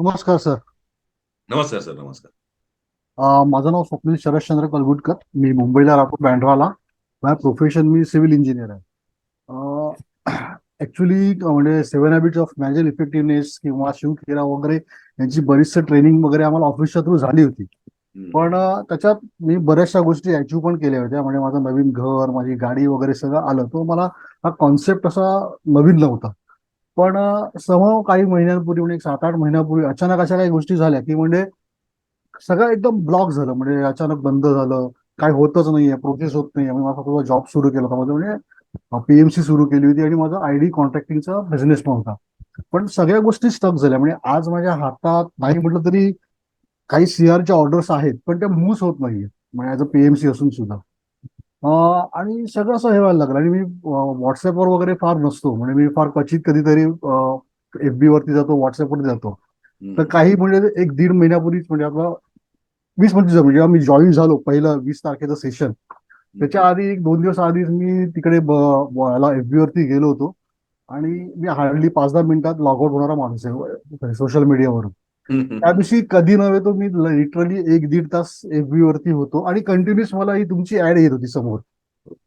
नमस्कार सर. नमस्कार सर. नमस्कार. माझं नाव स्वप्नील शरदचंद्र कलगुटकर. मी मुंबईला राहतो बँड्राला. माझं प्रोफेशन मी सिव्हिल इंजिनियर आहे. ऍक्च्युली म्हणजे seven habits of manager effectiveness किंवा शिवखेरा वगैरे यांची बरीचशी ट्रेनिंग वगैरे आम्हाला ऑफिसच्या थ्रू झाली होती. पण त्याच्यात मी बऱ्याचशा गोष्टी अचीव पण केल्या होत्या. म्हणजे माझं नवीन घर माझी गाडी वगैरे सगळं आलं. तो मला हा कॉन्सेप्ट असा नवीन नव्हता. पण समोर काही महिन्यांपूर्वी म्हणजे सात आठ महिन्यापूर्वी अचानक अशा काही गोष्टी झाल्या की म्हणजे सगळं एकदम ब्लॉक झालं. म्हणजे अचानक बंद झालं. काय होतच नाहीये. प्रोसेस होत नाही माझा थोडा जॉब सुरू केला होता. माझं म्हणजे पीएमसी सुरू केली होती आणि माझा आयडी कॉन्ट्रॅक्टिंगचा बिझनेस पण होता. पण सगळ्या गोष्टी स्टक झाल्या. म्हणजे आज माझ्या हातात नाही म्हटलं तरी काही सीआरच्या ऑर्डर्स आहेत पण त्या मूव्ह होत नाहीये म्हणजे ऍज अ पीएमसी असून सुद्धा. आणि सगळं असं हे व्हायला लागलं. आणि मी व्हॉट्सअपवर वगैरे फार नसतो. म्हणजे मी फार क्वचित कधीतरी एफ बी वरती जातो व्हॉट्सअपवरती जातो. तर काही म्हणजे एक दीड महिन्यापूर्वीच म्हणजे आपलं वीस पंचवीस म्हणजे जेव्हा मी जॉईन झालो पहिलं वीस तारखेचं सेशन त्याच्या आधी एक दोन दिवस आधीच मी तिकडे एफ बी वरती गेलो होतो. आणि मी हार्डली पाच दहा मिनिटात लॉग आउट होणारा माणूस आहे सोशल मीडियावरून हम्म. त्या दिवशी कधी नव्हे तो मी लिटरली एक दीड तास एफ बी वरती होतो आणि कंटिन्युअस मला ही तुमची ऍड येत होती समोर.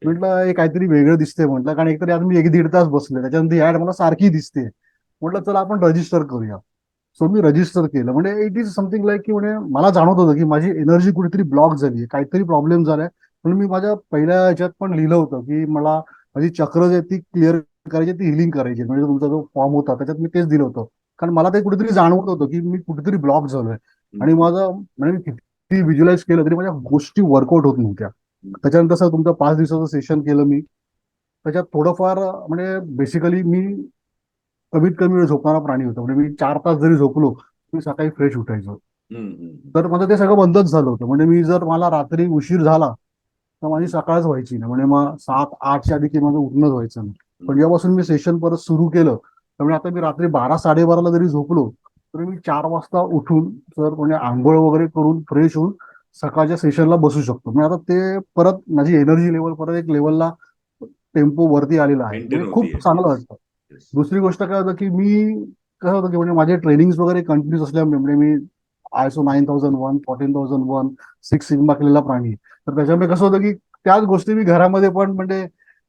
म्हटलं हे काहीतरी वेगळं दिसतंय म्हटलं. कारण एकतरी आज मी एक दीड तास बसले त्याच्यानंतर ऍड मला सारखी दिसते. म्हटलं चला आपण रजिस्टर करूया. सो मी रजिस्टर केलं. म्हणजे इट इज समथिंग लाईक की म्हणजे मला जाणवत होतं की माझी एनर्जी कुठेतरी ब्लॉक झाली काहीतरी प्रॉब्लेम झालाय. म्हणून मी माझ्या पहिल्या ह्याच्यात पण लिहिलं होतं की मला माझी चक्र जी ती क्लिअर करायची ती हिलिंग करायची म्हणजे तुमचा जो फॉर्म होता त्याच्यात मी तेच दिलं होतं. कारण मला ते कुठेतरी जाणवत होतं की मी कुठेतरी ब्लॉक झालोय. आणि माझं म्हणजे मी किती व्हिज्युअलाइज केलं तरी माझ्या गोष्टी वर्कआउट होत नव्हत्या. त्याच्यानंतर सर तुमचं पाच दिवसाचं सेशन केलं मी. त्याच्यात थोडंफार म्हणजे बेसिकली मी कमीत कमी वेळ झोपणारा प्राणी होतो. म्हणजे मी चार तास जरी झोपलो मी सकाळी फ्रेश उठायचो. तर माझं ते सगळं बंदच झालं होतं. म्हणजे मी जर मला रात्री उशीर झाला तर माझी सकाळच व्हायची नाही. म्हणजे मग सात आठच्या आधी की माझं उठणंच व्हायचं नाही. पण जेव्हापासून मी सेशन परत सुरू केलं त्यामुळे आता मी रात्री बारा साडेबाराला जरी झोपलो तरी मी चार वाजता उठून तर म्हणजे आंघोळ वगैरे करून फ्रेश होऊन सकाळच्या सेशनला बसू शकतो म्हणजे आता ते परत माझी एनर्जी लेवल परत एक लेवलला टेम्पो वरती आलेला आहे म्हणजे खूप. चांगलं वाटतं. दुसरी गोष्ट काय होतं की मी कसं होतं की म्हणजे माझे ट्रेनिंग वगैरे कंटिन्यूस असल्यामुळे म्हणजे मी ISO nine thousand one fourteen thousand one six sigma केलेला प्राणी तर त्याच्यामुळे कसं होतं की त्याच गोष्टी मी घरामध्ये पण म्हणजे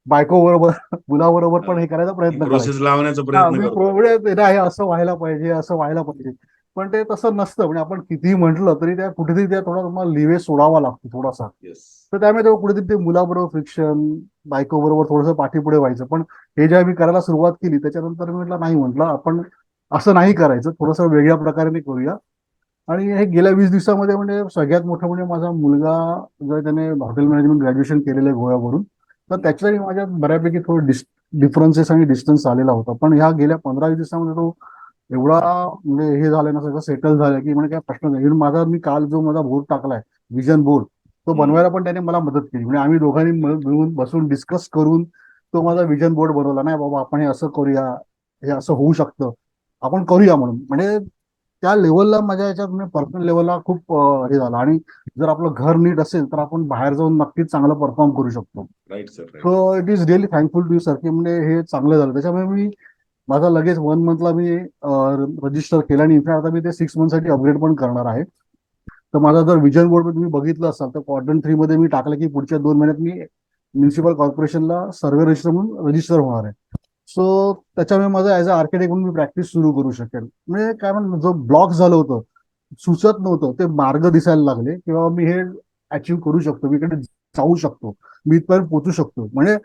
बायको बरोबर मुलाबरोबर पण हे. करायचा प्रयत्न प्रोसेस लावण्याचा प्रयत्न आहे हे असं व्हायला पाहिजे असं व्हायला पाहिजे. पण ते तसं नसतं म्हणजे आपण कितीही म्हटलं तरी त्या कुठेतरी त्या थोडा तुम्हाला लिवे सोडावा लागतो थोडासा. तर त्यामुळे तेव्हा कुठेतरी ते मुलाबरोबर फ्रिक्शन बायको बरोबर थोडंसं पाठीपुढे व्हायचं. पण हे जेव्हा मी करायला सुरुवात केली त्याच्यानंतर मी म्हटलं नाही म्हटलं आपण असं नाही करायचं. थोडंसं वेगळ्या प्रकारे करूया. आणि हे गेल्या वीस दिवसामध्ये म्हणजे सगळ्यात मोठं म्हणजे माझा मुलगा जर त्याने हॉटेल मॅनेजमेंट ग्रॅज्युएशन केलेलं आहे गोव्यावरून. तर त्याच्याही माझ्यात बऱ्यापैकी थोडं डिस डिफरन्सेस आणि डिस्टन्स आलेला होता. पण ह्या गेल्या पंधरा वीस दिवसामध्ये तो एवढा म्हणजे हे झालं ना सगळं सेटल झालं की म्हणजे काय प्रश्न नाही. माझा मी काल जो माझा बोर्ड टाकलाय विजन बोर्ड तो. बनवायला पण त्याने मला मदत केली. म्हणजे आम्ही दोघांनी मिळून मिळून बसून डिस्कस करून तो माझा विजन बोर्ड बनवला. नाही बाबा आपण हे असं करूया हे असं होऊ शकतं. आपण करूया म्हणून. म्हणजे त्या लेवलला माझ्या याच्यात म्हणजे पर्सनल लेवलला खूप हे झालं. आणि जर आपलं घर नीट असेल तर आपण बाहेर जाऊन नक्कीच चांगलं परफॉर्म करू शकतो. So it is really thankful to you sir की म्हणजे हे चांगलं झालं. त्याच्यामुळे मी माझा लगेच वन मंथला मी रजिस्टर केलं आणि इनफॅक्ट आता मी ते सिक्स मंथसाठी अपग्रेड पण करणार आहे. तर माझा जर विजन बोर्ड तुम्ही बघितलं असाल तर क्वाड्रंट थ्री मध्ये मी टाकलं की पुढच्या दोन महिन्यात मी म्युन्सिपल कॉर्पोरेशनला सर्वे रजिस्टर म्हणून रजिस्टर होणार आहे. सो त्याच्यामुळे माझं ऍज अ आर्किटेक्ट म्हणून मी प्रॅक्टिस सुरू करू शकेल. म्हणजे काय म्हणतो जो ब्लॉक झालं होतं सुचत नव्हतं ते मार्ग दिसायला लागले किंवा मी हे अचीव्ह करू शकतो मी इकडे जाऊ शकतो मी इथपर्यंत पोचू शकतो. म्हणजे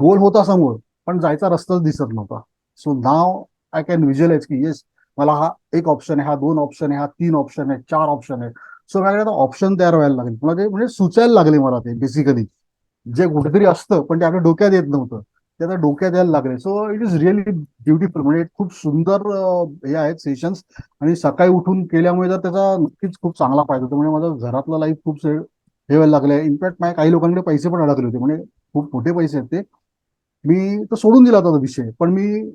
गोल होता समोर पण जायचा रस्ताच दिसत नव्हता. So now I can visualize की येस मला हा एक ऑप्शन आहे हा दोन ऑप्शन आहे हा तीन ऑप्शन आहे चार ऑप्शन आहे. सो माझ्याकडे आता ऑप्शन तयार व्हायला लागले. मला ते म्हणजे सुचायला लागले मला ते बेसिकली जे कुठेतरी असतं पण ते आपल्या डोक्यात येत नव्हतं. ते आता डोक्यात यायला लागले. So it is really beautiful म्हणजे खूप सुंदर हे आहेत सेशन्स आणि सकाळी उठून केल्यामुळे तर त्याचा नक्कीच खूप चांगला फायदा होतो. म्हणजे माझा घरातलं लाईफ खूप हे व्हायला लागले इनफॅक्ट माझ्या काही लोकांकडे पैसे पण अडकले होते. म्हणजे खूप मोठे पैसे आहेत ते. मी तो सोडून दिला होता तो विषय. पण मी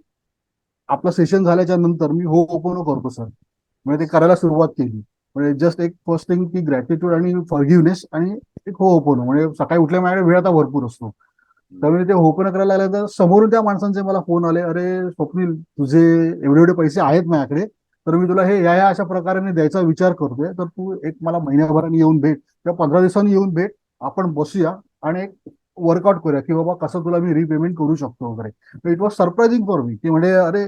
आपलं सेशन झाल्याच्यानंतर मी हो ओपन करतो सर म्हणजे ते करायला सुरुवात केली. म्हणजे जस्ट एक फर्स्ट थिंग की ग्रॅटिट्यूड आणि फॉरगिवनेस आणि एक हो ओपन म्हणजे सकाळी उठल्या माझ्याकडे वेळ आता भरपूर असतो. त्यामुळे ते ओपन करायला लागलं तर समोरून त्या माणसांचे मला फोन आले. अरे स्वप्नील तुझे एवढे एवढे पैसे आहेत माझ्याकडे तर मी तुला हे या या अशा प्रकारे द्यायचा विचार करतोय. तर तू एक मला महिन्याभराने येऊन भेट किंवा पंधरा दिवसांनी येऊन भेट. आपण बसूया आणि एक वर्कआउट करूया की बाबा कसं तुला मी रिपेमेंट करू शकतो वगैरे. It was surprising for me की म्हणजे अरे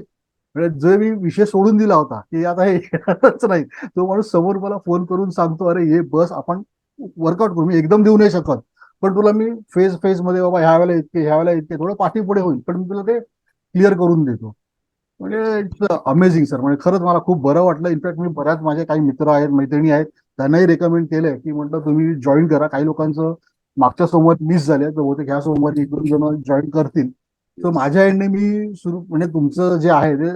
जे मी विषय सोडून दिला होता की आता हे येणारच नाही. तो माणूस समोर मला फोन करून सांगतो अरे ये बस आपण वर्कआउट करू. मी एकदम देऊ नाही शकत. पण तुला मी फेज फेजमध्ये बाबा ह्या वेळेला इतके ह्या वेळेला इतके थोडं पाठीपुढे होईल पण मी तुला ते क्लिअर करून देतो. म्हणजे इट्स अमेझिंग सर म्हणजे खरंच मला खूप बरं वाटलं. इनफॅक्ट मी बऱ्याच माझे काही मित्र आहेत मैत्रिणी आहेत त्यांनाही रेकमेंड केलंय की म्हटलं तुम्ही जॉईन करा. काही लोकांचं मागच्या सोमवारी मिस झाले तर बहुतेक ह्या सोमवारी एक दोन जण जॉईन करतील. तर माझ्या एंडने मी सुरू म्हणजे तुमचं जे आहे ते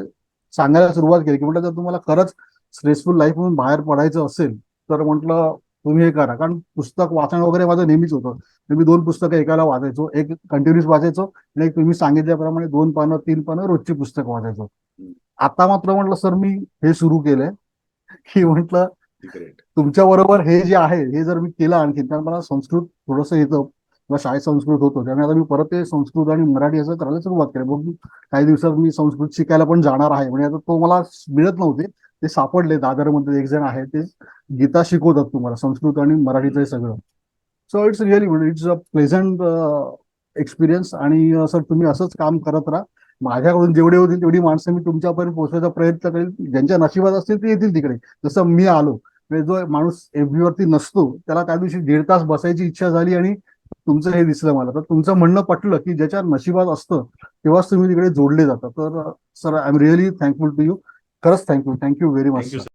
सांगायला सुरुवात केली की म्हटलं जर तुम्हाला खरंच स्ट्रेसफुल लाईफ म्हणून बाहेर पडायचं असेल तर म्हटलं तुम्ही हे करा. कारण पुस्तक वाचन वगैरे माझं नेहमीच होतं. तर मी दोन पुस्तकं एकाला वाचायचो. एक कंटिन्युअस वाचायचो आणि एक तुम्ही सांगितल्याप्रमाणे दोन पानं तीन पानं रोजची पुस्तक वाचायचो. आता मात्र म्हटलं सर मी हे सुरू केलंय. की म्हटलं तुमच्या बरोबर हे जे आहे हे जर मी केलं आणखी कारण मला संस्कृत थोडंसं येतं. किंवा शाळेत संस्कृत होतं. त्यामुळे आता मी परत ते संस्कृत आणि मराठी असं करायला सुरुवात केली. बघ काही दिवसात मी संस्कृत शिकायला पण जाणार आहे. म्हणजे आता तो मला मिळत नव्हते. ते सापडले. दादरमध्ये एक जण आहे ते गीता शिकवतात तुम्हाला संस्कृत आणि मराठीचं हे सगळं. सो इट्स रिअली म्हणजे इट्स अ प्लेझंट एक्सपिरियन्स आणि uh, सर तुम्ही असंच काम करत राहा. माझ्याकडून जेवढे होतील तेवढी माणसं मी तुमच्यापर्यंत पोहोचवायचा प्रयत्न करेल. ज्यांच्या नशिबात असतील ते येतील तिकडे. जसं मी आलो म्हणजे जो माणूस एफबीवरती नसतो त्याला त्या दिवशी दीड तास बसायची इच्छा झाली आणि तुमचं हे दिसलं मला. तर तुमचं म्हणणं पटलं की ज्याच्या नशिबात असतं तेव्हाच तुम्ही तिकडे जोडले जातात तर sir I am really thankful to you खरंच thank you thank you very much thank you